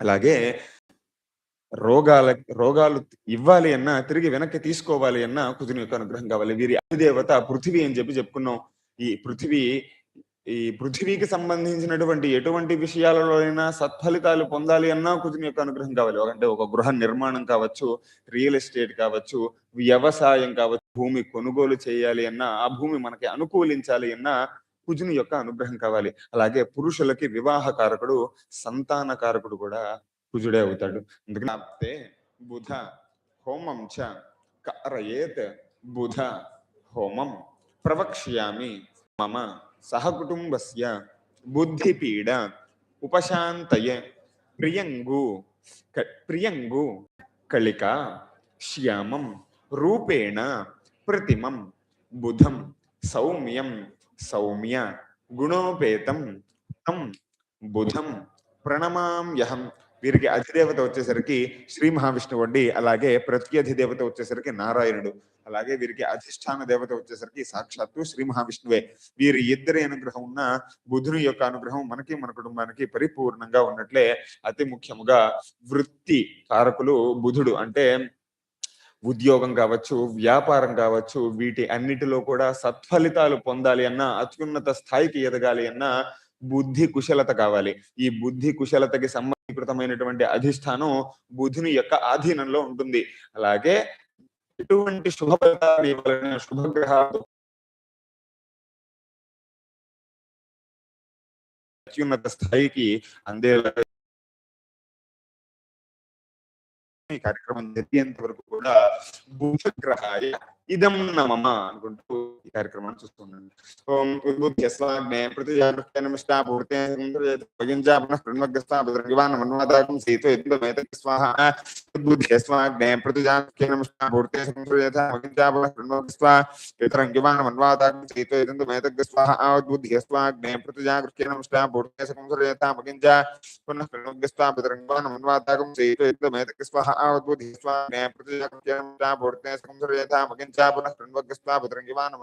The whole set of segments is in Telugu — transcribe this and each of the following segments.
అలాగే రోగాల రోగాలు ఇవ్వాలి అన్నా తిరిగి వెనక్కి తీసుకోవాలి అన్నా కుజుని యొక్క అనుగ్రహం కావాలి. వీరి అధిదేవత పృథివీ అని చెప్పి చెప్పుకున్నాం. ఈ పృథివీ ఈ పృథివీకి సంబంధించినటువంటి ఎటువంటి విషయాలలో అయినా సత్ఫలితాలు పొందాలి అన్నా కుజుని యొక్క అనుగ్రహం కావాలి. అంటే ఒక గృహ నిర్మాణం కావచ్చు రియల్ ఎస్టేట్ కావచ్చు వ్యవసాయం కావచ్చు భూమి కొనుగోలు చేయాలి అన్నా ఆ భూమి మనకి అనుకూలించాలి అన్నా కుజుని యొక్క అనుగ్రహం కావాలి. అలాగే పురుషులకి వివాహ కారకుడు సంతాన కారకుడు కూడా కుజుడే అవుతాడు. అందుకని బుధ హోమం చ కారయేత్ బుధ హోమం ప్రవక్ష్యామి మమ సహకుటుంబస్య బుద్ధిపీడ ఉపశాంతయ ప్రియంగు ప్రియంగు కళిక శ్యామం రూపేణ ప్రతిమం బుధం సౌమ్యం సౌమ్య గుణోపేతం తం బుధం ప్రణమామ్యహం వీరికి అధిదేవత వచ్చేసరికి శ్రీ మహావిష్ణువు అండి అలాగే ప్రతి అధిదేవత వచ్చేసరికి నారాయణుడు అలాగే వీరికి అధిష్టాన దేవత వచ్చేసరికి సాక్షాత్తు శ్రీ మహావిష్ణువే. వీరి ఇద్దరి అనుగ్రహం ఉన్న బుధుని యొక్క అనుగ్రహం మనకి మన కుటుంబానికి పరిపూర్ణంగా ఉన్నట్లే అతి ముఖ్యముగా వృత్తి కారకులు బుధుడు. అంటే ఉద్యోగం కావచ్చు వ్యాపారం కావచ్చు వీటి అన్నిటిలో కూడా సత్ఫలితాలు పొందాలి అన్న అత్యున్నత స్థాయికి ఎదగాలి అన్న బుద్ధి కుశలత కావాలి. ఈ బుద్ధి కుశలతకి సంబంధీకృతమైనటువంటి అధిష్టానం బుధుని యొక్క ఆధీనంలో ఉంటుంది. అలాగే ఎటువంటి శుభ ఫలితాలు ఇవ్వాలన్నా శుభగ్రహాలు అత్యున్నత స్థాయికి అందేలా ఈ కార్యక్రమం జరిగేంత వరకు కూడా బుధగ్రహాయ ఇదం నమమ అనుకుంటూ ఈ కార్యక్రమాన్ని చూస్తున్నాను ఓం ఉద్బుద్ధ్యస్వాగ్నే ప్రతిజాగ్రహ్యనమిష్టా పూర్తే భగించా పునః కృణ్వగ్రస్తా భద్రంగివాన్ మన్వాదాకం సీతో యుద్ధమేతక్ స్వాహ ఉద్బుద్ధ్యస్వాగ్నే ప్రతిజాగ్రహ్యనమిష్టా పూర్తే సంప్రయథా భగించా పునః కృణ్వగ్రస్తా పితరంగివాన్ మన్వాదాకం సీతో యుద్ధమేతక్ స్వాహ ఉద్బుద్ధ్యస్వాగ్నే ప్రతిజాగ్రహ్యనమిష్టా పూర్తే ऊर्जा पुनः कृण्वग्रस्वा भद्रङ्गिवान्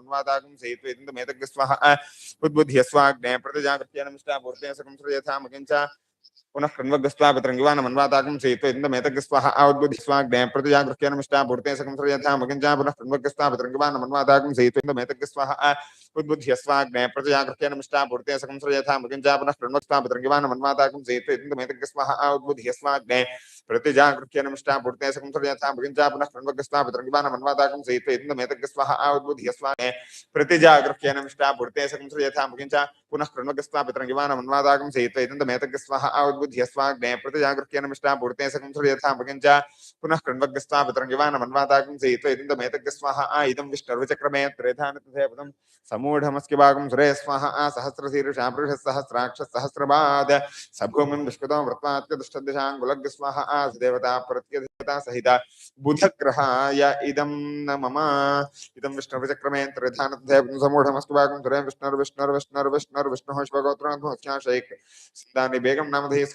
पुनः कृण्वग्रस्त्वा पितृंगिवा वा न मन्वाताकं शयित्वा इन्दमेतग्रस्वाः आवद्बुधि स्वाग्ने प्रतिजागृह्य नमिष्टा पूर्ते पुनः कृण्वग्रस्त्वा पतरङ्गिवा न मन्वाताकं शयित्वा इन्दमेतग्रस्वाः उद्बुध्य स्वाग्ने प्रतिजागृह्य पूर्ते सकंसृजथा पुनः कृण्वग्स्त्वा पतरङ्गिवा न मन्वाताकं शयित्वा पूर्ते सकंसृजथा पुनः कृण्वग्रस्त्वा पतरङ्गिवा न मन्वाताकं शयित्वा पूर्ते सकंसृजथा पुनः कृण्वग्रस्त्वा पतरङ्गिवा न मन्वाताकं बुद्ध्यस्वाग्ने प्रतिजागृत्य नमिष्टा पूर्ते सकंसुर यथा भगिञ्च पुनः कृण्वग्स्वा पितरङ्गिवा न मन्वातागुंसयित्वा इदं तमेतग्स्वाः आ, इदं विष्णर्वचक्रमे त्रेधानतथेपदं समूढमस्किवागुं सुरे स्वाः आ सहस्रशीर्षा पुरुषस्सहस्राक्षसहस्रपाद सभूमिं विष्कृतो वृत्वात्यतिष्ठदिशाङ्गुलग्स्वाः आ देवता प्रत्यधिता सहिता बुधग्रहाय इदं न मम इदं विष्णुर्विचक्रमे त्रिधानतथेपदं समूढमस्किवागुं सुरे विष्णुर्विष्णुर्विष्णुर्विष्णुर्विष्णुः शिवगोत्रनाथमस्याशैक सिन्दानि बेगं नामधेयस्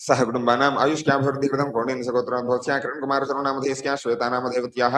सहकुटुम्बानाम् आयुष्क्याभिवृद्धिकृतं कौण्डिन्यसगोत्रात् भवत्याकरण कुमारचरणामधेस्क्या श्वेतानामधेवत्याः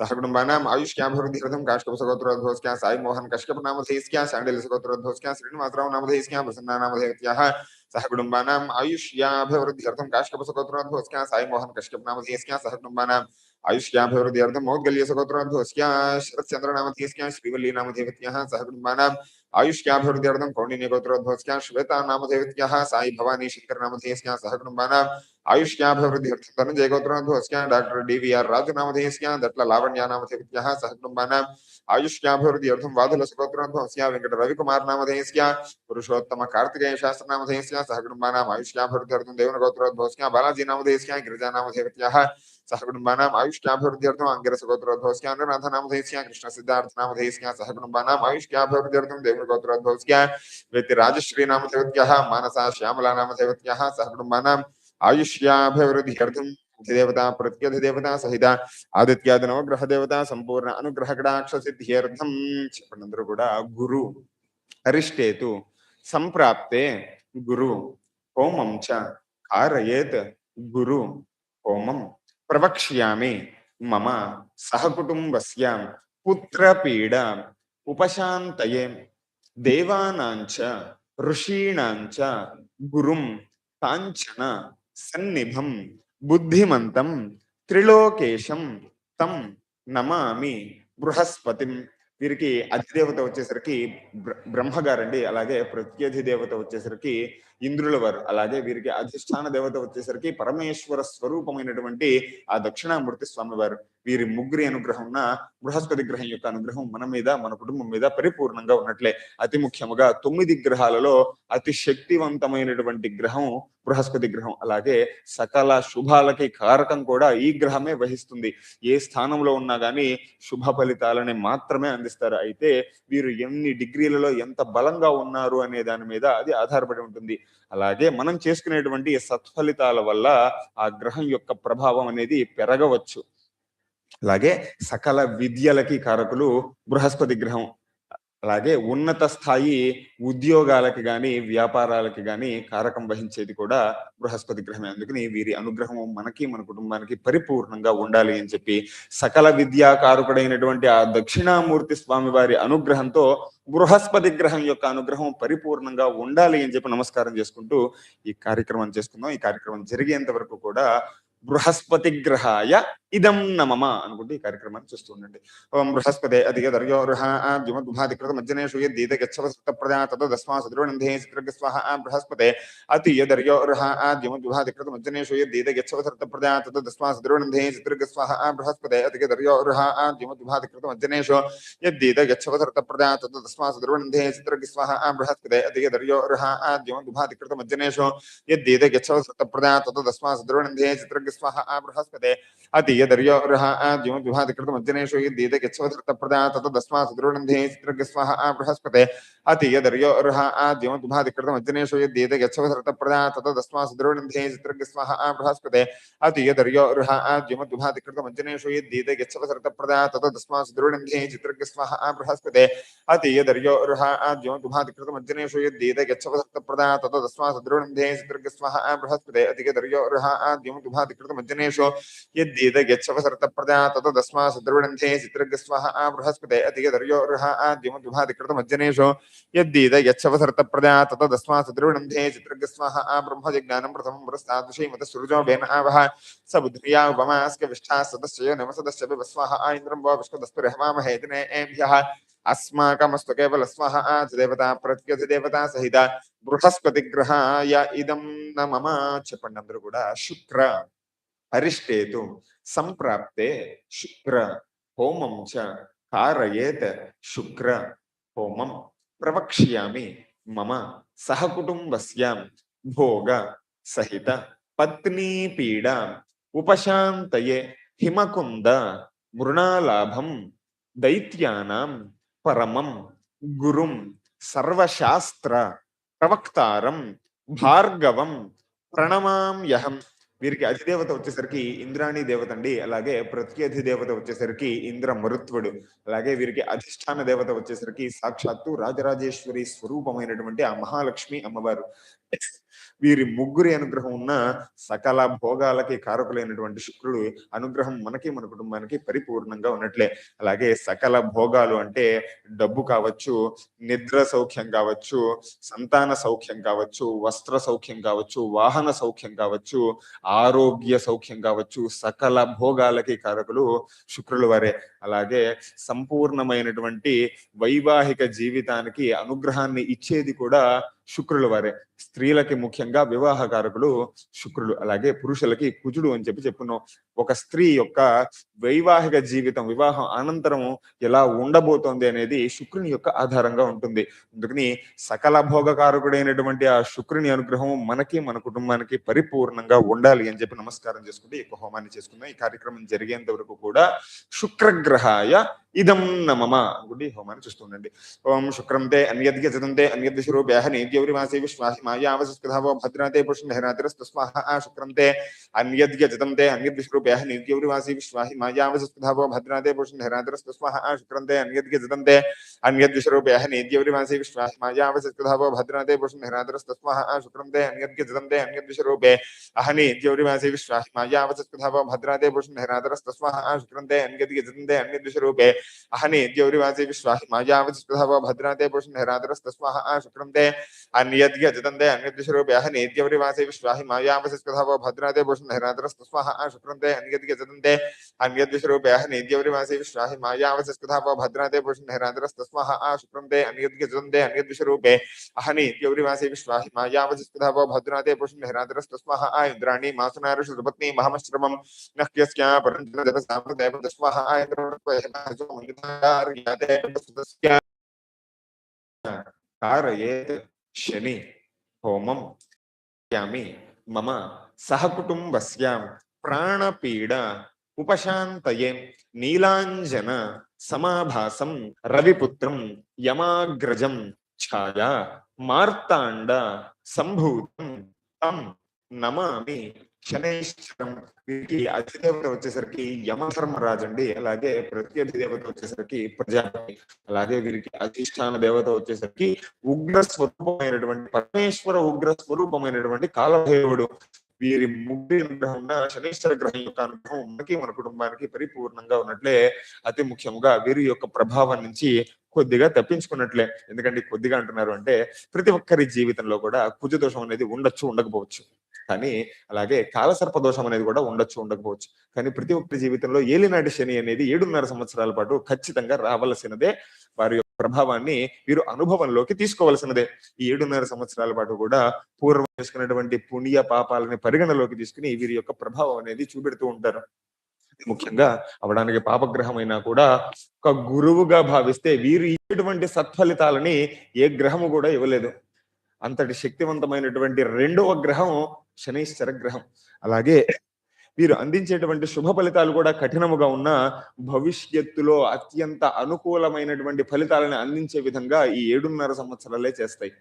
सहकुटुम्बानाम् आयुष्क्याभिवृद्धिकृतं काष्कपसगोत्रात् साई मोहन कश्यप नामधेस्क्या शाण्डिलसगोत्रात् भवत्या श्रीनिवासराव नामधेस्क्या प्रसन्नानामधेवत्याः सहकुटुम्बानाम् आयुष्याभिवृद्धिकृतं काष्कपसगोत्रात् साई मोहन कश्यप नाम देशस्या सह कुटुंबानाम आयुष्याभिवृद्ध्यर्थं मौद्गल्य सगोत्रोद्भवस्याश्रचन्द्रनामधेस्या श्रीवल्लीनामधेवत्याः सहकुटुम्बानाम् आयुष्याभिवृद्ध्यर्थं कौण्डिन्यगोत्रोद्भवस्या श्वेतानामधेवत्याः साई भवानी शङ्करनामधेस्या सहकुटुम्बानाम् आयुष आयुष्याभिवृद्धिर्थन जयगोत्रनाथोऽस्या डॉक्टर डी वि आर् राजुनामधेयस्या दट्ल लावण्यानामधेयज्ञः सहकुटुम्बानाम् आयुष्याभिवृद्ध्यर्थं वाधुलसगोत्रनाथोऽस्या वेङ्कटरविकुमारनामधेयस्या पुरुषोत्तमकार्तिकेयशास्त्रनामधेयस्या सहकुटुम्बानाम् आयुष्याभिवृद्ध्यर्थं देवनगोत्रोद्भवस्या बालाजीनामधेयस्या गिरिजानामधेयवत्याः सहकुटुम्बानाम् आयुष्याभिवृद्ध्यर्थम् आङ्गिरसगोत्रोद्भवस्या अनुनाथनामधेयस्या कृष्णसिद्धार्थनामधेयस्या सहकुटुम्बानाम् आयुष्याभिवृद्ध्यर्थं देवनगोत्रोद्भवस्या वेत्ति राजश्रीनामधेवत्याः मानसा श्यामलानामधेवत्याः सहकुटुम्बानाम् आयुष्याभिवृद्ध्यर्थं देवता प्रत्यधिदेवता सहित आदित्यादि नवग्रह देवता संपूर्ण अनुग्रहकडाक्ष सिद्ध्यर्थम ಕ್ಷಿಪಣಂದ್ರು ಕೂಡ ಗುರು ಅರಿಷ್ಟೇತು ಸಂಪ್ರಾಪ್ತೆ ಗುರು ಹೋಮಂ ಚ ಕಾರಯೇತ್ ಗುರು ಹೋಮಂ ಪ್ರವಕ್ಷ್ಯಾಮಿ ಮಮ ಸಹಕುಟುಂಬಸ್ಯ ಪುತ್ರಪೀಡ ಉಪಶಾಂತಯೆ ದೇವಾನಾಂಚ ಋಷೀಣಾಂಚ ಗುರುಂ సన్నిభం బుద్ధిమంతం త్రిలోకేశం తం నమామి బృహస్పతిం. వీరికి అధిదేవత వచ్చేసరికి బ్రహ్మగారండి. అలాగే ప్రత్యధి దేవత వచ్చేసరికి ఇంద్రుల వారు అలాగే వీరికి అధిష్టాన దేవత వచ్చేసరికి పరమేశ్వర స్వరూపమైనటువంటి ఆ దక్షిణామూర్తి స్వామి వారు వీరి ముగ్గురి అనుగ్రహం ఉన్న బృహస్పతి గ్రహం యొక్క అనుగ్రహం మన మీద మన కుటుంబం మీద పరిపూర్ణంగా ఉన్నట్లే. అతి ముఖ్యముగా తొమ్మిది గ్రహాలలో అతి శక్తివంతమైనటువంటి గ్రహం బృహస్పతి గ్రహం. అలాగే సకల శుభాలకి కారకం కూడా ఈ గ్రహమే వహిస్తుంది. ఏ స్థానంలో ఉన్నా గానీ శుభ ఫలితాలని మాత్రమే అందిస్తారు. అయితే వీరు ఎన్ని డిగ్రీలలో ఎంత బలంగా ఉన్నారు అనే దాని మీద అది ఆధారపడి ఉంటుంది. అలాగే మనం చేసుకునేటువంటి సత్ఫలితాల వల్ల ఆ గ్రహం యొక్క ప్రభావం అనేది పెరగవచ్చు. అలాగే సకల విద్యలకి కారకులు బృహస్పతి గ్రహం అలాగే ఉన్నత స్థాయి ఉద్యోగాలకి కానీ వ్యాపారాలకి కానీ కారకం వహించేది కూడా బృహస్పతి గ్రహమే. అందుకని వీరి అనుగ్రహం మనకి మన కుటుంబానికి పరిపూర్ణంగా ఉండాలి అని చెప్పి సకల విద్యాకారకుడైనటువంటి ఆ దక్షిణామూర్తి స్వామి వారి అనుగ్రహంతో బృహస్పతి గ్రహం యొక్క అనుగ్రహం పరిపూర్ణంగా ఉండాలి అని చెప్పి నమస్కారం చేసుకుంటూ ఈ కార్యక్రమం చేసుకుందాం. ఈ కార్యక్రమం జరిగేంత వరకు కూడా బృహస్పతి గ్రహాయ ఇదం నమమ అనుకుంటే ఈ కార్యక్రమాన్ని చూస్తూ ఉండండి. ఓం బృహస్పతే అధిక దర్యోర్హ ద్యుమద్భాధికృత మజ్జనేషు యద్దీత గచ్చవ ప్రజా తతో దస్మా సద్రోణంధే చిత్రగ స్వాహ బృహస్పతే అతి యదర్యోర్హ మజ్జనేషు యద్దీత గచ్చవ సప్త ప్రజా తతో దస్మా సద్రోణంధే చిత్రగ స్వాహ బృహస్పతే అధిక దర్యోర్హ ద్యుమద్భాధికృత మజ్జనేషు యద్దీత గచ్చవ సప్త ప్రజా తతో దస్మా సద్రోణంధే చిత్రగ స్వాహ అధిక దర్యోర్హ ద్యుమద్భాధికృత మజ్జనేషు అతి యదర్యోర్హ మజ్జనేషు యద్దీత గచ్చవ సప్త ప్రజా తతో దస్మా సద్రోణంధే చిత్రగ స్వాహ బృహస్పతే అతి యదర్యోర్హ ద్యుమద్భాధికృత మజ్జనేషు యద్దీత గచ్చవ సప్త ప్రజా తతో దస్మా సద్రోణంధే చిత్రగ స్వాహ బృహస్పతే अतीयदर्योरः जीवद्विभातिकृतमज्जनेषु यद्दीते गच्छवधृतप्रदा ततदस्मा सुदृढन्धे चित्रगस्वः बृहस्पते। अतीयदर्योरः जीवद्विभातिकृतमज्जनेषु यद्दीते गच्छवधृतप्रदा ततदस्मा सुदृढन्धे आ बृहस्पते। अतीयदर्योरः जीवद्विभातिकृतमज्जनेषु यद्दीते गच्छवधृतप्रदा ततदस्मा सुदृढन्धे आ बृहस्पते। अतीयदर्योरः जीवद्विभातिकृतमज्जनेषु यद्दीते गच्छवधृतप्रदा ततदस्मा सुदृढन्धे आ बृहस्पते। अतीयदर्योरः जीवद्विभातिकृतमज्जनेषु यद् ప్రజా తతో దస్మా సద్రోణంధే చిత్రగ స్వాహ బృహస్పతే అతి యదర్యోర్హ ద్యుమద్భాధికృత మజ్జనేషు యద్దీత గచ్చవ సప్త ప్రజా తతో దస్మా సద్రోణంధే చిత్రగ స్వాహ బ్రహ్మజిజ్ఞానం ప్రథమం పురస్తాదృశీమత సృజో వేన ఆవహ సబుద్ధియా ఉపమాస్క విష్ఠా సదస్య నమ సదస్య విస్వాహ ఇంద్రం వా విష్ణుదస్పరిహమామహే దినేభ్యః అస్మాకమస్తు కేవల స్వహ దేవత ప్రత్యధిదేవత సహిత బృహస్పతి గ్రహాయ ఇదం నమమ చెప్పండి అందరూ కూడా శుక్ర अरिष्टेतु संप्राप्ते शुक्र होम च कारयेत् शुक्र होम। प्रवक्ष्यामि मम सहकुटुम्बस्यां भोग सहित पत्नी पीड़ा उपशान्तये हिमकुंद मृणालाभम दैत्यानां परमं गुरुं सर्वशास्त्र प्रवक्तारं भार्गवं प्रणमाम्यहम् వీరికి అధిదేవత వచ్చేసరికి ఇంద్రాణి దేవత అండి. అలాగే ప్రత్యధి దేవత వచ్చేసరికి ఇంద్ర మరుత్వుడు. అలాగే వీరికి అధిష్టాన దేవత వచ్చేసరికి సాక్షాత్తు రాజరాజేశ్వరి స్వరూపమైనటువంటి ఆ మహాలక్ష్మి అమ్మవారు. వీరి ముగ్గురి అనుగ్రహం ఉన్న సకల భోగాలకి కారకులైనటువంటి శుక్రుడు అనుగ్రహం మనకి మన కుటుంబానికి పరిపూర్ణంగా ఉన్నట్లే. అలాగే సకల భోగాలు అంటే డబ్బు కావచ్చు నిద్ర సౌఖ్యం కావచ్చు సంతాన సౌఖ్యం కావచ్చు వస్త్ర సౌఖ్యం కావచ్చు వాహన సౌఖ్యం కావచ్చు ఆరోగ్య సౌఖ్యం కావచ్చు సకల భోగాలకి కారకులు శుక్రులు వారే. అలాగే సంపూర్ణమైనటువంటి వైవాహిక జీవితానికి అనుగ్రహాన్ని ఇచ్చేది కూడా శుక్రుల వారే. స్త్రీలకి ముఖ్యంగా వివాహకారకులు శుక్రులు అలాగే పురుషులకి కుజుడు అని చెప్పి చెప్పున్నాం. ఒక స్త్రీ యొక్క వైవాహిక జీవితం వివాహం అనంతరం ఎలా ఉండబోతోంది అనేది శుక్రుని యొక్క ఆధారంగా ఉంటుంది. అందుకని సకల భోగకారకుడైనటువంటి ఆ శుక్రుని అనుగ్రహం మనకి మన కుటుంబానికి పరిపూర్ణంగా ఉండాలి అని చెప్పి నమస్కారం చేసుకుంటే ఎక్కువ హోమాన్ని చేసుకుందాం ఈ కార్యక్రమం జరిగేంత వరకు కూడా Nugrahaya ఇదం నమమ అనుకుంటే ఈ హోమాన్ని చూస్తుండండి ఓం శుక్రం తే అన్యద్య జతం తే అన్యద్విషరూప్యాహ నేద్యౌరి మాసే విశ్వాసి మాయావసస్కృధావో భద్రాతే పుష్ణహరాతిరస్తస్మాహ శుక్రం తే అన్యద్య జతం తే అన్యద్విషరూప్యాహ నేద్యౌరి మాసే విశ్వాసి మాయావసస్కృధావో భద్రాతే పుష్ణహరాతిరస్తస్మాహ శుక్రం తే అన్యద్య జతం తే అన్యద్విషరూప్యాహ నేద్యౌరి మాసే విశ్వాసి మాయావసస్కృధావో భద్రాతే పుష్ణహరాతిరస్తస్మాహ శుక్రం తే అన్యద్య జతం తే అన్యద్విషరూపే అహని ద్యౌరిమాసే విశ్వాసి మాయావసస్కృధావో భద్రాతే పుష్ణహరాతిరస్తస్మాహ శుక్రం తే అన్యద్య జతం తే అన్యద్విషరూపే అహని अहने इत्यौरिवाचे विश्वाहि मायावति स्पृहव भद्राते पुरुषं हेरातरस्तस्माः शुक्रं ते अन्यद्यजतन्ते अन्यद्विश्वरूप्याः नेत्यवरिवासे विश्वाहि मायावसस्कथावो भद्राते पुष्णहिरातरस्तस्वाः शुक्रन्ते अन्यद्यजतन्ते अन्यद्विश्वरूप्याः नेत्यवरिवासे विश्वाहि मायावसस्कथावो भद्राते पुष्णहिरातरस्तस्वाः शुक्रन्ते अन्यद्यजतन्ते अन्यद्विश्वरूपे अहनीत्यवरिवासे विश्वाहि मायावसस्कथावो भद्राते पुष्णहिरातरस्तस्वाः इन्द्राणि मासुनारुषु सुपत्नी महमश्रमं नः क्यस्या परञ्जनजतसामृतस्वाः इन्द्रः कारयेत् शनि होमम, यामी, मम सहकुटुंबस्याम प्राणपीडा, उपशान्तये नीलांजन समाभासं रविपुत्रं यमाग्रजं छाया, मार्ताण्ड सम्भूतं तं नमामि। శనైశ్వరం వీరికి అధిదేవత వచ్చేసరికి యమధర్మరాజు అండి అలాగే ప్రతి అధిదేవత వచ్చేసరికి ప్రజాపతి. అలాగే వీరికి అధిష్టాన దేవత వచ్చేసరికి ఉగ్ర స్వరూపమైనటువంటి పరమేశ్వర ఉగ్ర స్వరూపమైనటువంటి కాలభైరవుడు వీరి ముగ్గురి అనుగ్రహం ఉన్న శనీశ్వర గ్రహం యొక్క అనుగ్రహం మనకి మన కుటుంబానికి పరిపూర్ణంగా ఉన్నట్లే అతి ముఖ్యంగా వీరి యొక్క ప్రభావం నుంచి కొద్దిగా తప్పించుకున్నట్లే. ఎందుకంటే కొద్దిగా అంటున్నారు అంటే ప్రతి ఒక్కరి జీవితంలో కూడా కుజ దోషం అనేది ఉండొచ్చు ఉండకపోవచ్చు. కానీ అలాగే కాలసర్ప దోషం అనేది కూడా ఉండొచ్చు ఉండకపోవచ్చు. కానీ ప్రతి ఒక్కరి జీవితంలో ఏలినాటి శని అనేది ఏడున్నర సంవత్సరాల పాటు ఖచ్చితంగా రావలసినదే. వారి యొక్క ప్రభావాన్ని వీరు అనుభవంలోకి తీసుకోవలసినదే. ఈ ఏడున్నర సంవత్సరాల పాటు కూడా పూర్వం చేసుకున్నటువంటి పుణ్య పాపాలని పరిగణలోకి తీసుకుని వీరి యొక్క ప్రభావం అనేది చూపెడుతూ ఉంటారు. ముఖ్యంగా అవడానికి పాపగ్రహమైనా కూడా ఒక గురువుగా భావిస్తే వీరు ఇటువంటి సత్ఫలితాలని ఏ గ్రహము కూడా ఇవ్వలేదు. అంతటి శక్తివంతమైనటువంటి రెండవ గ్రహం శనైశ్వర గ్రహం. అలాగే వీరు అందించేటువంటి శుభ ఫలితాలు కూడా కఠినముగా ఉన్న భవిష్యత్తులో అత్యంత అనుకూలమైనటువంటి ఫలితాలను అందించే విధంగా ఈ ఏడున్నర సంవత్సరాలే చేస్తాయి.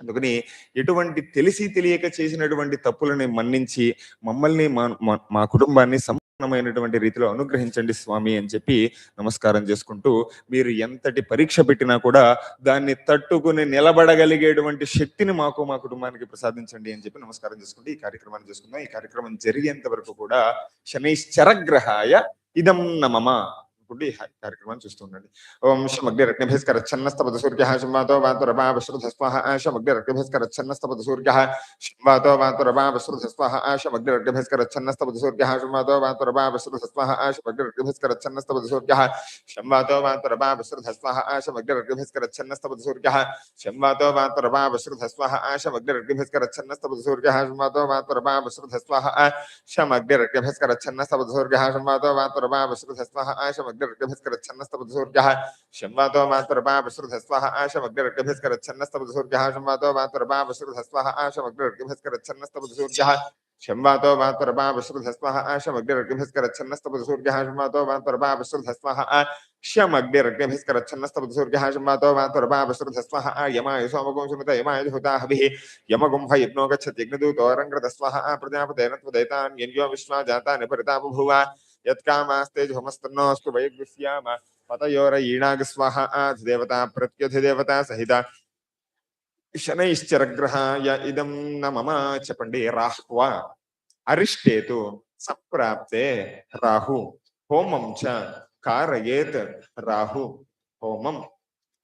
అందుకని ఎటువంటి తెలిసి తెలియక చేసినటువంటి తప్పులని మన్నించి మమ్మల్ని మా- మా- మా కుటుంబాన్ని సంపూర్ణమైనటువంటి రీతిలో అనుగ్రహించండి స్వామి అని చెప్పి నమస్కారం చేసుకుంటూ మీరు ఎంతటి పరీక్ష పెట్టినా కూడా దాన్ని తట్టుకుని నిలబడగలిగేటువంటి శక్తిని మాకు మా కుటుంబానికి ప్రసాదించండి అని చెప్పి నమస్కారం చేసుకుంటూ ఈ కార్యక్రమాన్ని చేసుకుందాం. ఈ కార్యక్రమం జరిగేంత వరకు కూడా శనైశ్చరగ్రహాయ ఇదం నమమ అనుకుంటూ ఈ కార్యక్రమాన్ని చూస్తుండండి ఓం శమగ్నిరగ్నిభిస్కరచ్చన్నస్తపద సూర్య శంవాతో వాతురపావశ్రుధస్వాహ శమగ్నిరగ్నిభిస్కరచ్చన్నస్తపద సూర్య శంవాతో వాతురపావశ్రుధస్వాహ శమగ్నిరగ్నిభిస్కరచ్చన్నస్తపద సూర్య శంవాతో వాతురపావశ్రుధస్వాహ శమగ్నిరగ్నిభిస్కరచ్చన్నస్తపద సూర్య శంవాతో వాతురపావశ్రుధస్వాహ శమగ్నిరగ్నిభిస్కరచ్చన్నస్తపద సూర్య శంవాతో వాతురపావశ్రుధస్వాహ శమగ్నిరగ్నిభిస్కరచ్చన్నస్తపద సూర్య శంవాతో వాతురపావశ్రుధస్వాహ अग्निरग्निभिस्करच्छन्नस्तपदसूर्यः शम्वातो मातुरमा विश्रुधस्वः आशमग्निरग्निभिस्करच्छन्नस्तपदसूर्यः शम्वातो मातुरमा विश्रुधस्वः आशमग्निरग्निभिस्करच्छन्नस्तपदसूर्यः शम्वातो मातुरमा विश्रुधस्वः आशमग्निरग्निभिस्करच्छन्नस्तपदसूर्यः शम्वातो मातुरमा विश्रुधस्वः आ शमग्निरग्निभिस्करच्छन्नस्तपदसूर्यः शम्मातो मातुर्मा विश्रुधस्वः यमाय सोमगुं सुमत यमाय हुताहभिः यमगुम्ह यज्ञो गच्छत्यग्निदूतोरङ्कृतस्वः प्रजापतेन त्वदयतान् यन्यो विश्वा जाता यत्कामास्ते होमस्तन्नो स्कुभयग्विस्याम पतयोरयीणागस्वः अधिदेवता प्रत्यधिदेवता सहिता। शनैश्चरग्रह या इदं न मम च पण्डे राह्व। अरिष्टे तु सप्राप्ते राहु। होमं च कारयेत् राहु। होमं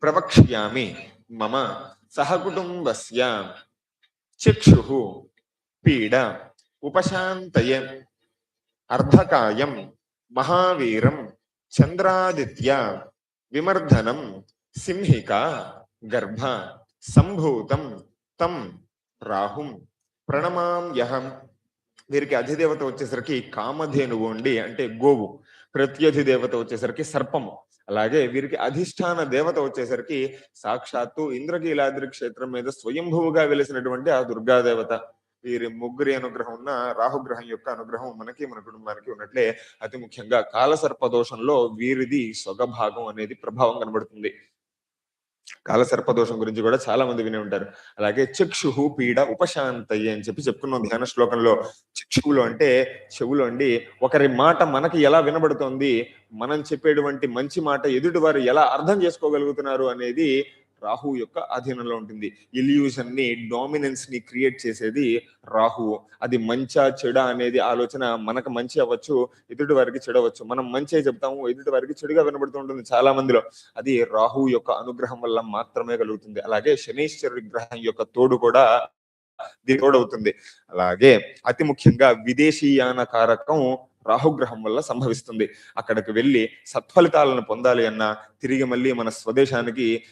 प्रवक्ष्यामि मम सहकुटुम्बस्य। चिक्षुः, पीडा, उपशान्तये అర్ధకాయం మహావీరం చంద్రాదిత్య విమర్ధనం సింహిక గర్భ సంభూతం తం రాహుం ప్రణమామ్యహం వీరికి అధిదేవత వచ్చేసరికి కామధేనువు అండి అంటే గోవు. ప్రత్యధిదేవత వచ్చేసరికి సర్పము. అలాగే వీరికి అధిష్టాన దేవత వచ్చేసరికి సాక్షాత్తు ఇంద్రకీలాద్రి క్షేత్రం మీద స్వయంభువుగా వెలిసినటువంటి ఆ దుర్గాదేవత. వీరి ముగ్గురి అనుగ్రహం ఉన్న రాహుగ్రహం యొక్క అనుగ్రహం మనకి మన కుటుంబానికి ఉన్నట్లే అతి ముఖ్యంగా కాలసర్ప దోషంలో వీరిది సొగభాగం అనేది ప్రభావం కనబడుతుంది. కాలసర్ప దోషం గురించి కూడా చాలా మంది వినే ఉంటారు. అలాగే చక్షుహు పీడ ఉపశాంతయ్య అని చెప్పి చెప్పుకున్నాం ధ్యాన శ్లోకంలో. చక్షువులు అంటే చెవులు అండి ఒకరి మాట మనకి ఎలా వినబడుతోంది మనం చెప్పేటువంటి మంచి మాట ఎదుటి వారు ఎలా అర్థం చేసుకోగలుగుతున్నారు అనేది రాహు యొక్క అధీనంలో ఉంటుంది. ఇల్యూషన్ని డామినెన్స్ని క్రియేట్ చేసేది రాహు. అది మంచా చెడ అనేది ఆలోచన మనకు మంచి అవ్వచ్చు ఎదుటి వారికి చెడవచ్చు మనం మంచి చెప్తాము ఎదుటి వారికి చెడుగా వినబడుతూ ఉంటుంది చాలా మందిలో. అది రాహు యొక్క అనుగ్రహం వల్ల మాత్రమే కలుగుతుంది. అలాగే శనీశ్వర విగ్రహం యొక్క తోడు కూడా దీని తోడవుతుంది. అలాగే అతి ముఖ్యంగా విదేశీయాన కారకం రాహుగ్రహం వల్ల సంభవిస్తుంది. అక్కడికి వెళ్ళి సత్ఫలితాలను పొందాలి అన్న తిరిగి మళ్ళీ మన స్వదేశానికి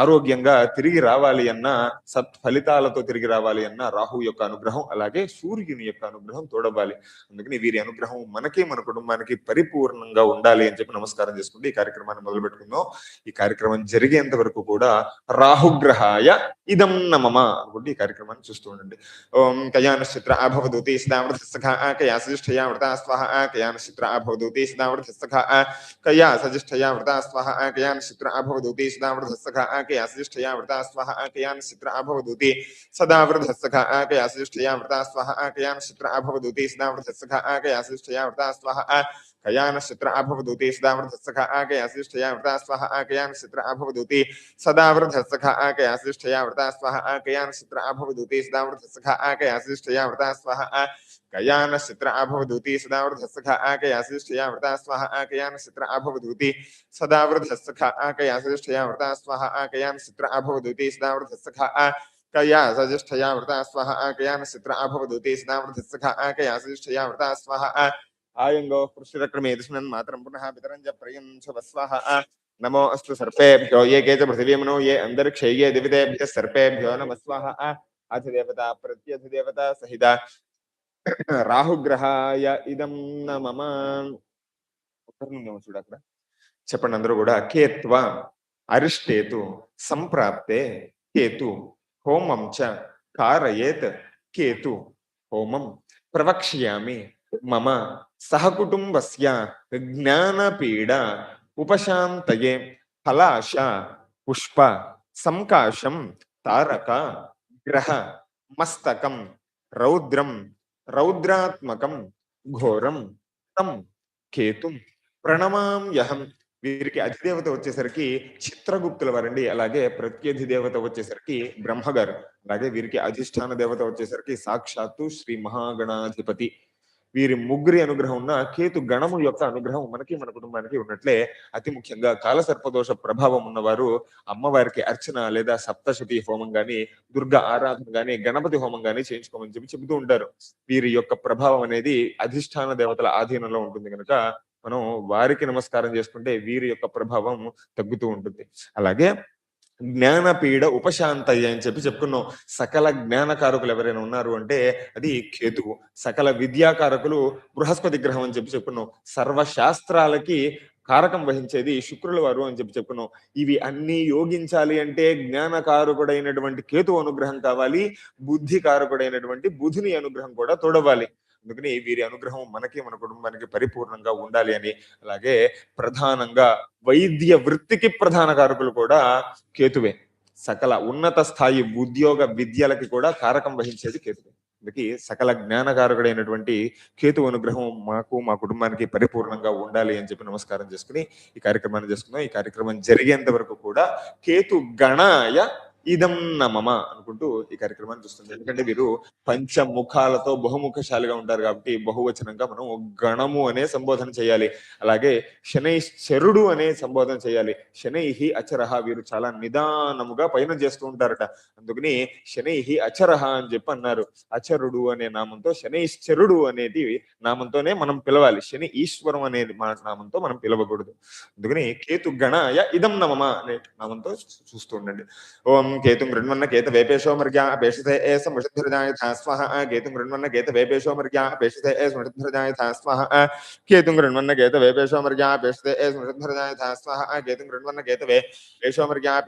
ఆరోగ్యంగా తిరిగి రావాలి అన్న సత్ఫలితాలతో తిరిగి రావాలి అన్న రాహు యొక్క అనుగ్రహం అలాగే సూర్యుని యొక్క అనుగ్రహం తోడవ్వాలి. అందుకని వీరి అనుగ్రహం మనకి మన కుటుంబానికి పరిపూర్ణంగా ఉండాలి అని చెప్పి నమస్కారం చేసుకుంటే ఈ కార్యక్రమాన్ని మొదలు పెట్టుకుందాం ఈ కార్యక్రమం జరిగేంత వరకు కూడా రాహుగ్రహాయ ఇదం నమమ అనుకుంటే ఈ కార్యక్రమాన్ని చూస్తూ ఉండండి. ఓం కయానశ్చిత్ర అభవదూతి సదామృత సఖ కయా సజిష్ఠయా వృత స్వహ కయానశ్చిత్ర అభవదూతి సదామృత సఖ కయా సజిష్ఠయా వృత స్వహ కయానశ్చిత్ర सदा आकया सजिष्ठया वृता स्वाहा आकयान चित्र अभवदूति। सदा वृद्धस्सखा आकया सजिष्ठया वृता स्वाहा आकयान चित्र अभवदूति। सदा वृद्धस्सखा आकया सजिष्ठया वृता स्वाहा कयानश्चित्र अभवदूति। सदा वृद्धस्सखा आकया सजिष्ठया वृता स्वाहा आकयानश्चित्र अभवदूति। सदा वृद्धस्सखा आकया सजिष्ठया वृता स्वाहा आकयानश्चित्र अभवदूति। सदा वृद्धस्सखा आकया सजिष्ठया वृता स्वाहा कयानश्चित्र आभवधूति सदा वृद्धस्सखा आकयासिष्ठया वृता स्वाहा आकयानश्चित्र आभवधूति सदा वृद्धस्सखा आकयासिष्ठया वृता स्वाहा आकयानश्चित्र आभवधूति सदा वृद्धस्सखा आ कया सजिष्ठया वृता स्वाहा आकयानश्चित्र आभवधूति सदा वृद्धस्सखा आकयासिष्ठया वृता आ आयङ्गो पृष्ठितक्रमे तस्मिन् मातरं पुनः पितरं च प्रयं च आ नमो अस्तु सर्पेभ्यो ये के पृथ्वी मनो ये अंदर ये दिव्य सर्पेभ्यो नमस्वाहा आ प्रत्यधिदेवता सहिता రాహుగ్రహాయ ఇదం నమమ ఒకరినుందేమో చూడు అక్కడ. చెప్పండి అందరూ కూడా. కేత్వ అరిష్టేతు సంప్రాప్తే కేతు హోమం చ కారయేత్ కేతు హోమం ప్రవక్ష్యామి మమ సహకుటుంబస్య జ్ఞానపీడ ఉపశాంతయే ఫలాశ పుష్ప సంకాశం తారక గ్రహ మస్తకం రౌద్రం రౌద్రాత్మకం ఘోరం తం కేతుం ప్రణమామ్యహం వీరికి అధిదేవత వచ్చేసరికి చిత్రగుప్తుల వారండి. అలాగే ప్రత్యధిదేవత వచ్చేసరికి బ్రహ్మగారు. అలాగే వీరికి అధిష్టాన దేవత వచ్చేసరికి సాక్షాత్తు శ్రీ మహాగణాధిపతి. వీరి ముగ్గురి అనుగ్రహం ఉన్న కేతు గణము యొక్క అనుగ్రహం మనకి మన కుటుంబానికి ఉన్నట్లే అతి ముఖ్యంగా కాలసర్పదోష ప్రభావం ఉన్నవారు అమ్మవారికి అర్చన లేదా సప్తశతి హోమం గాని దుర్గా ఆరాధన గాని గణపతి హోమం గాని చేయించుకోమని చెప్పి చెబుతూ ఉంటారు. వీరి యొక్క ప్రభావం అనేది అధిష్టాన దేవతల ఆధీనంలో ఉంటుంది కనుక మనం వారికి నమస్కారం చేసుకుంటే వీరి యొక్క ప్రభావం తగ్గుతూ ఉంటుంది. అలాగే జ్ఞానపీడ ఉపశాంతయ్య అని చెప్పి చెప్పుకున్నాం. సకల జ్ఞానకారకులు ఎవరైనా ఉన్నారు అంటే అది కేతువు. సకల విద్యాకారకులు బృహస్పతి గ్రహం అని చెప్పి చెప్పుకున్నాం. సర్వశాస్త్రాలకి కారకం వహించేది శుక్రుల వారు అని చెప్పి చెప్పుకున్నాం. ఇవి అన్ని యోగించాలి అంటే జ్ఞానకారకుడైనటువంటి కేతు అనుగ్రహం కావాలి. బుద్ధి కారకుడైనటువంటి బుధుని అనుగ్రహం కూడా తోడవాలి అందుకని వీరి అనుగ్రహం మనకి మన కుటుంబానికి పరిపూర్ణంగా ఉండాలి అని. అలాగే ప్రధానంగా వైద్య వృత్తికి ప్రధాన కారకులు కూడా కేతువే. సకల ఉన్నత స్థాయి ఉద్యోగ విద్యలకి కూడా కారకం వహించేది కేతువే. అందుకే సకల జ్ఞానకారకుడైనటువంటి కేతు అనుగ్రహం మాకు మా కుటుంబానికి పరిపూర్ణంగా ఉండాలి అని చెప్పి నమస్కారం చేసుకుని ఈ కార్యక్రమాన్ని చేసుకుందాం. ఈ కార్యక్రమం జరిగేంత వరకు కూడా కేతు గణాయ ఇదం నమమ అనుకుంటూ ఈ కార్యక్రమాన్ని చూస్తుంది ఎందుకంటే వీరు పంచముఖాలతో బహుముఖశాలిగా ఉంటారు కాబట్టి బహువచనంగా మనం గణము అనే సంబోధన చేయాలి. అలాగే శనైశ్చరుడు అనే సంబోధన చేయాలి. శనైహి అచరహ వీరు చాలా నిదానముగా పయనం చేస్తూ ఉంటారట. అందుకని శనైహి అచరహ అని చెప్పి అన్నారు. అచరుడు అనే నామంతో శనైశ్చరుడు అనేది నామంతోనే మనం పిలవాలి. శని ఈశ్వరం అనే నామంతో మనం పిలవకూడదు. అందుకని కేతు గణాయ ఇదం నమమ అనే నామంతో చూస్తూ ఉండండి. ఓం केतुं गृण्वन्न केतवेपेशो मृग्या अपेक्षिते ए समुषद्भृजायथा स्वाहा केतुं गृण्वन्न केतवेपेशो वेपेशो मृग्या अपेक्षिते ए समुषद्भृजायथा स्वाहा केतुं गृण्वन्न केतवे एषो मृग्या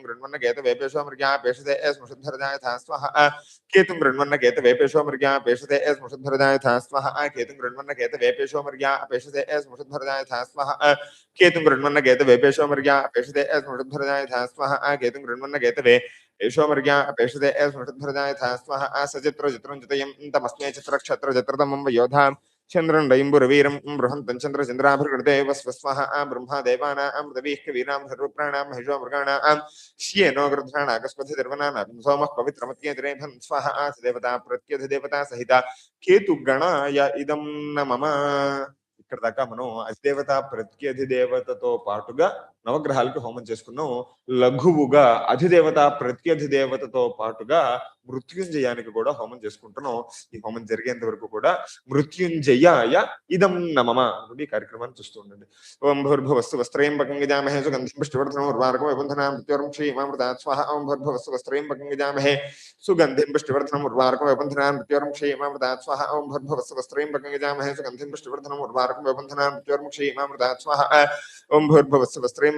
गृण्वन्न केतवेपेशो मृग्या अपेक्षिते ए समुषद्भृजायथा स्वाहा केतुं गृण्वन्न केतवेपेशो मृग्या मृग्या వేపేశో మర్గ్యా అపేషతే ఏ సముషద్భృజాయ థా స్వహ కేతుం గృణ్వన్న కేత వేపేశో మర్గ్యా అపేషతే ఏ సముషద్భృజాయ థా స్వహ కేతుం గృణ్వన్న కేత వే ఏషో మర్గ్యా అపేషతే ఏ సముషద్భృజాయ థా స్వహ సచిత్ర చిత్రం చితయం తమస్మే చిత్రక్షత్ర చిత్రతమం యోధాం చంద్రం రయింబురవీరం బృహంతం చంద్ర చంద్రాభృకృదేవ స్వస్వః బ్రహ్మ దేవానాం రవిః కవీనాం సర్వప్రాణాం మహిషో మృగాణాం శ్యేనో గృధ్రాణాకస్పతి దిర్వనానాం సోమః పవిత్రమత్యేతిరేభం స్వః దేవతా ప్రత్యధిదేవతా సహిత కేతు గణాయ ఇదం న మమ ఇక్కడ దాకా మనం అధిదేవత ప్రత్యధిదేవతతో పాటుగా నవగ్రహాలకి హోమం చేసుకున్నాం. లఘువుగా అధిదేవత ప్రత్యధిదేవతతో పాటుగా మృత్యుంజయానికి కూడా హోమం చేసుకుంటున్నాం. ఈ హోమం జరిగేంత వరకు కూడా మృత్యుంజయాయ ఇదం నమమ అనుకుంటే ఈ కార్యక్రమాన్ని చూస్తూ ఉండండి. ఓం భూర్భువస్సు వస్త్రయం పకంగజామహే సుగంధం పుష్టివర్ధనం ఉర్వారకం వైబంధనాం మృత్యురం క్షీమామృతాత్ స్వాహ. ఓం భూర్భువస్సు వస్త్రయం పకంగజామహే సుగంధిం పుష్టివర్ధనం ఉర్వారకం వైబంధనాం మృత్యురం క్షీమామృతాత్ స్వాహ. ఓం భూర్భువస్సు వస్త్రయం పకంగజామహే సుగంధిం పుష్టివర్ధనం ఉర్వారకం వైబంధనాం మృత్యురం క్షీమామృతాత్ స్వాహ. ఓం భూర్భువస్సు వస్త్రయం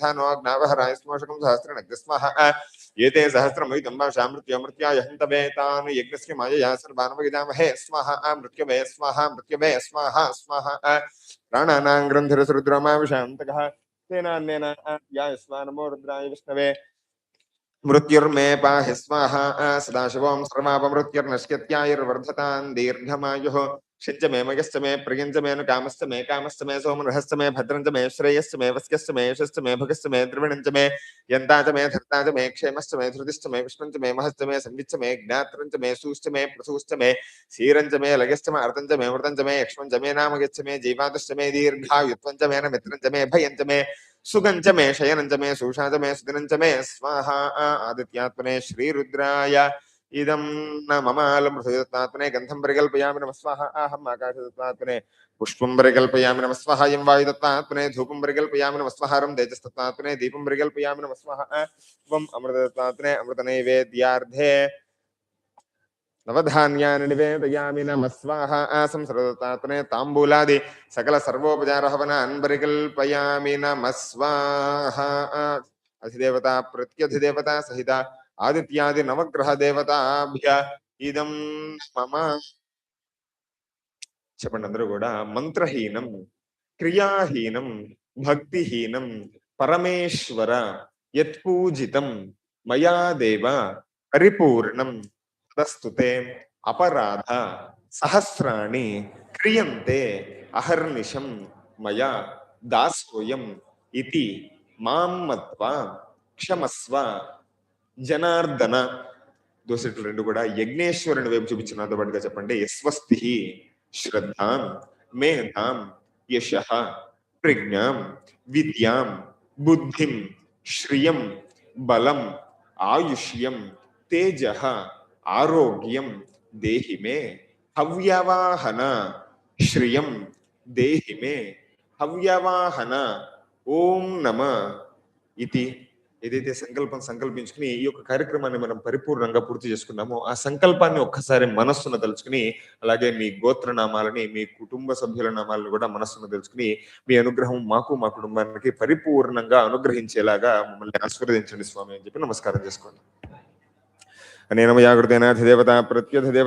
यथा नोऽग्नावहराय स्मोषकं सहस्रेण अग्निस्मः एते सहस्रमयितं यहन्तवे तान् यज्ञस्य मायया स्मः स्मः स्मः स्मः प्राणानां तेनान्येन नमो रुद्राय विष्णवे। मृत्युर्मे पाहि स्वाहा सदाशिवं सर्वापमृत्युर्नश्यत्यायुर्वर्धतान् दीर्घमायुः। षिज्ज मे मगस्त मे प्रगिञ्ज मेऽनुकामश्च मे कामश्च मे कामस्त मे सोम च मे भद्रंज मे वस्यश्च मे यशश्च मे भगश्च मे द्रविणं च मे यन्ता मे धर्ता मे क्षेमश्च मे मे पुष्पं मे महश्च मे मे ज्ञात्रं मे सूश्च मे प्रसूश्च मे क्षीरं मे लगश्च मे अर्तं मे मृतं मे यक्ष्मं च मे नामगच्छ मे जीवातश्च मे मे न मित्रं मे भयं मे मे मे मे मे स्वाहा, आदित्यात्मने, श्रीरुद्राय। इदं न ममालमृतत्वात्मने गन्धं परिकल्पयामि नमस्वाहा अहम् आकाशतत्वात्मने पुष्पं परिकल्पयामि नमस्वाहा यं वायुतत्वात्मने धूपं परिकल्पयामि नमस्वाहारं तेजस्तत्वात्मने दीपं परिकल्पयामि नमस्वाहा त्वम् अमृततत्वात्मने अमृतनैवेद्यार्धे, नवधान्यानि निवेदयामि नमस्वाहा संसृतत्वात्मने ताम्बूलादि, सकलसर्वोपचारहवनान् परिकल्पयामि नमस्वाहा अधिदेवता, प्रत्यधिदेवता सहिता ఆదిత్యాది నవగ్రహ దేవతాభ్య ఇదం మమ. చెప్పండి అందరూ కూడా. మంత్రహీనం క్రియాహీనం భక్తిహీనం పరమేశ్వర యత్పూజితం మయా దేవ పరిపూర్ణం తదస్తుతే అపరాధ సహస్రాణి క్రియంతే అహర్నిశం మయా దాసోయం ఇది మాం మత్వా క్షమస్వ జనార్దన దోసెట్లు రెండు కూడా యజ్ఞేశ్వరుని వైపు చూపించిన నాతో పాటుగా చెప్పండి స్వస్తి శ్రద్ధాం మేధాం యశ ప్రజ్ఞాం విద్యాం బుద్ధిం శ్రియం బలం ఆయుష్యం తేజ ఆరోగ్యం దేహి మే హవ్యవాహన శ్రియం దేహి మే హవ్యవాహన ఓం నమ ఇది ఏదైతే సంకల్పం సంకల్పించుకుని ఈ యొక్క కార్యక్రమాన్ని మనం పరిపూర్ణంగా పూర్తి చేసుకున్నామో ఆ సంకల్పాన్ని ఒక్కసారి మనస్సును తలుచుకుని అలాగే మీ గోత్ర నామాలని మీ కుటుంబ సభ్యుల నామాలను కూడా మనస్సును తెలుసుకుని మీ అనుగ్రహం మాకు మా కుటుంబానికి పరిపూర్ణంగా అనుగ్రహించేలాగా మమ్మల్ని ఆశీర్వదించండి స్వామి అని చెప్పి నమస్కారం చేసుకోండి. అనేనమయాకృతేనాధిదేవత ప్రత్యధిదేవత